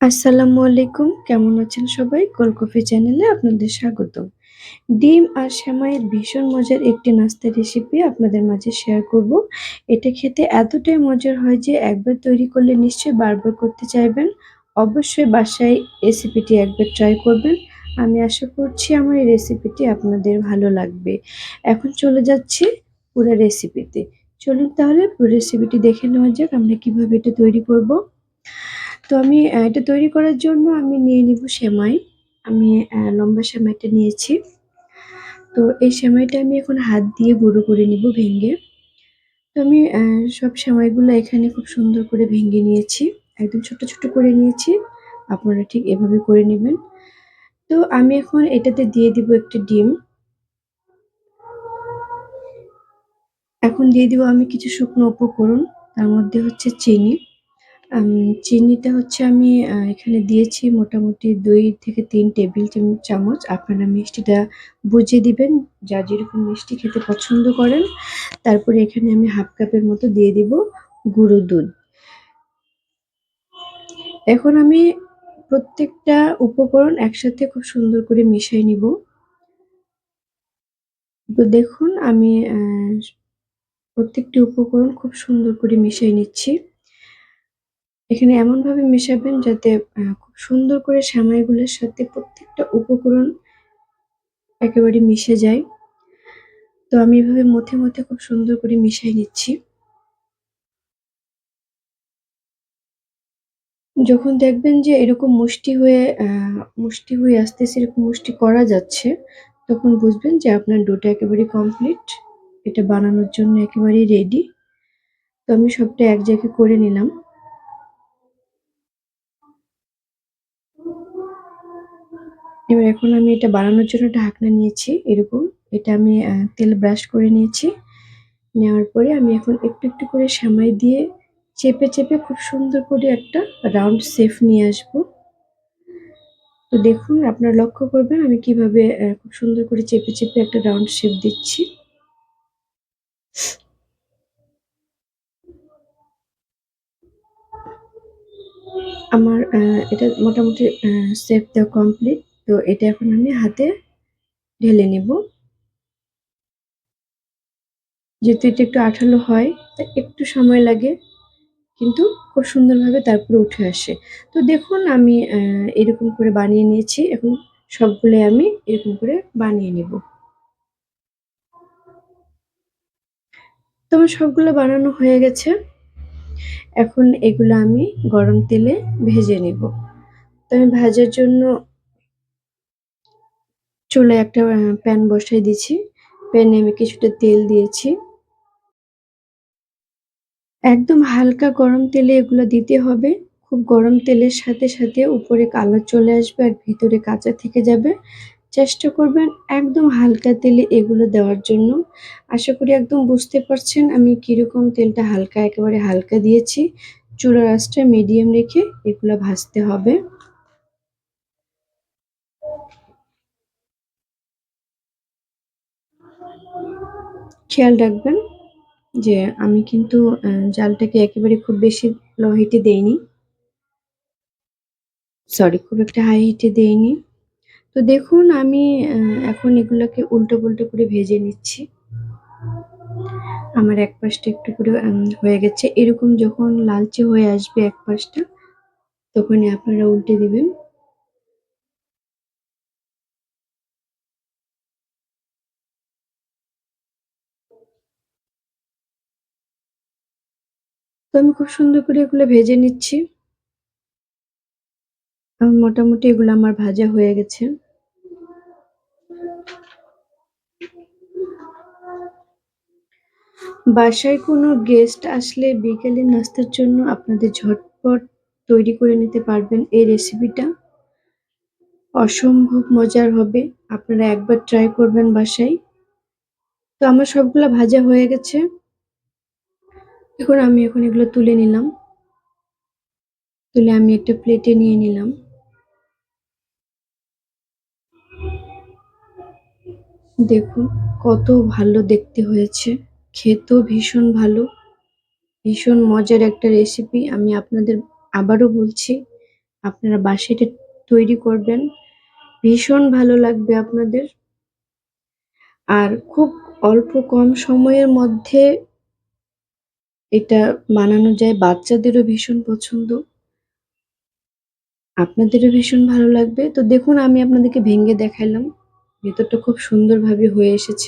আসসালামু আলাইকুম। কেমন আছেন সবাই? কলকফি চ্যানেলে আপনাদের স্বাগত ডিম আর সেমাইয়ের ভীষণ মজার একটি নাস্তার রেসিপি আপনাদের মাঝে শেয়ার করব। এটা খেতে এতটাই মজার হয় যে একবার তৈরি করলে নিশ্চয়ই বারবার করতে চাইবেন। অবশ্যই বাসায় রেসিপিটি একবার ট্রাই করবেন। আমি আশা করছি আমার এই রেসিপিটি আপনাদের ভালো লাগবে। এখন চলে যাচ্ছি পুরো রেসিপিতে। চলুন তাহলে পুরো রেসিপিটি দেখে নেওয়া যাক আমরা কীভাবে এটা তৈরি করব। তো আমি এটা তৈরি করার জন্য আমি নিয়ে নিব সেমাই। আমি লম্বা সেমাইটা নিয়েছি। তো এই সেমাইটা আমি এখন হাত দিয়ে গুঁড়ো করে নিব ভেঙে। তো আমি সব সেমাইগুলো এখানে খুব সুন্দর করে ভেঙে নিয়েছি। একদম ছোট, ছোট করে নিয়েছি। আপনারা ঠিক এভাবে করে নেবেন। তো আমি এখন এটাতে দিয়ে দিব একটা ডিম। এখন দিয়ে দিব আমি কিছু শুকনো উপকরণ। তার মধ্যে হচ্ছে চিনি। চিনিটা হচ্ছে আমি এখানে দিয়েছি মোটামুটি দুই থেকে তিন টেবিল চামচ। আপনারা মিষ্টিটা বুঝে দিবেন, যা যেরকম মিষ্টি খেতে পছন্দ করেন। তারপরে এখানে আমি হাফ কাপের মতো দিয়ে দিব গুঁড়ো দুধ। এখন আমি প্রত্যেকটা উপকরণ একসাথে খুব সুন্দর করে মিশিয়ে নিব। তো দেখুন, আমি প্রত্যেকটি উপকরণ খুব সুন্দর করে মিশিয়ে নিচ্ছি। এখানে এমনভাবে মেশাবেন যাতে খুব সুন্দর করে সেমাইগুলোর সাথে প্রত্যেকটা উপকরণ একেবারে মিশে যায়। তো আমি এভাবে মথে মথে খুব সুন্দর করে মিশাই নিচ্ছি। যখন দেখবেন যে এরকম মুষ্টি হয়ে মুষ্টি হয়ে আসতেছে, এরকম মুষ্টি করা যাচ্ছে, তখন বুঝবেন যে আপনার ডোটা একেবারে কমপ্লিট। এটা বানানোর জন্য একেবারেই রেডি। তো আমি সবটা এক জায়গায় করে নিলাম। এবার এখন আমি এটা বানানোর জন্য ঢাকনা নিয়েছি, এরকম। এটা আমি তেল ব্রাশ করে নিয়েছি। নেওয়ার পরে আমি এখন একটু একটু করে সেমাই দিয়ে চেপে চেপে খুব সুন্দর করে একটা রাউন্ড শেপ নিয়ে আসব। তো দেখুন, আপনারা লক্ষ্য করবেন আমি কীভাবে খুব সুন্দর করে চেপে চেপে একটা রাউন্ড শেপ দিচ্ছি। আমার এটা মোটামুটি শেপ দেওয়া কমপ্লিট। তো এটা এখন আমি হাতে ঢেলে নেব। যেহেতু এটা একটু আঠালো হয় তা একটু সময় লাগে, কিন্তু খুব সুন্দরভাবে তারপরে উঠে আসে। তো দেখুন, আমি এরকম করে বানিয়ে নিয়েছি। এখন সবগুলো আমি এরকম করে বানিয়ে নেব। তো সবগুলো বানানো হয়ে গেছে। এখন এগুলো আমি গরম তেলে ভেজে নেব। তো আমি ভাজার জন্য চুলায় একটা প্যান বসাই দিয়েছি। প্যানে আমি কিছুটা তেল দিয়েছি। একদম হালকা গরম তেলে এগুলো দিতে হবে। খুব গরম তেলের সাথে সাথে উপরে কালার চলে আসবে আর ভিতরে কাঁচা থেকে যাবে। চেষ্টা করবেন একদম হালকা তেলে এগুলো দেওয়ার জন্য। আশা করি একদম বুঝতে পারছেন আমি কীরকম তেলটা হালকা, একেবারে হালকা দিয়েছি। চুলার আঁচটা মিডিয়াম রেখে এগুলো ভাজতে হবে। খেয়াল রাখবেন যে আমি কিন্তু জালটাকে একেবারে খুব বেশি লো হিটে দেইনি। সরি খুব একটা হাই হিটে দেইনি। তো দেখুন, আমি এখন এগুলোকে উল্টো পুল্টো করে ভেজে নিচ্ছি। আমার এক পাশটা একটু করে হয়ে গেছে। এরকম যখন লালচে হয়ে আসবে এক পাশটা, তখনই আপনারা উল্টে দিবেন। আমি খুব সুন্দর করে এগুলো ভেজে নিচ্ছি। মোটামুটি এগুলো আমার ভাজা হয়ে গেছে। বাসায় কোনো গেস্ট আসলে বিকেলে নাস্তার জন্য আপনাদের ঝটপট তৈরি করে নিতে পারবেন এই রেসিপিটা। অসম্ভব মজার হবে, আপনারা একবার ট্রাই করবেন বাসায়। তো আমার সবগুলো ভাজা হয়ে গেছে। এখন আমি এখন এগুলো তুলে নিলাম। তুলে আমি একটা প্লেটে নিয়ে নিলাম। দেখুন, কত ভালো দেখতে হয়েছে। খেতেও ভীষণ ভালো। ভীষণ মজার একটা রেসিপি আমি আপনাদের আবারও বলছি। আপনারা বাসায় এটা তৈরি করবেন। ভীষণ ভালো লাগবে আপনাদের। আর খুব অল্প কম সময়ের মধ্যে এটা বানানো যায় বাচ্চাদেরও ভীষণ পছন্দ। আপনাদেরও ভীষণ ভালো লাগবে। তো দেখুন, আমি আপনাদেরকে ভেঙে দেখালাম। ভেতরটা খুব সুন্দরভাবে হয়ে এসেছে।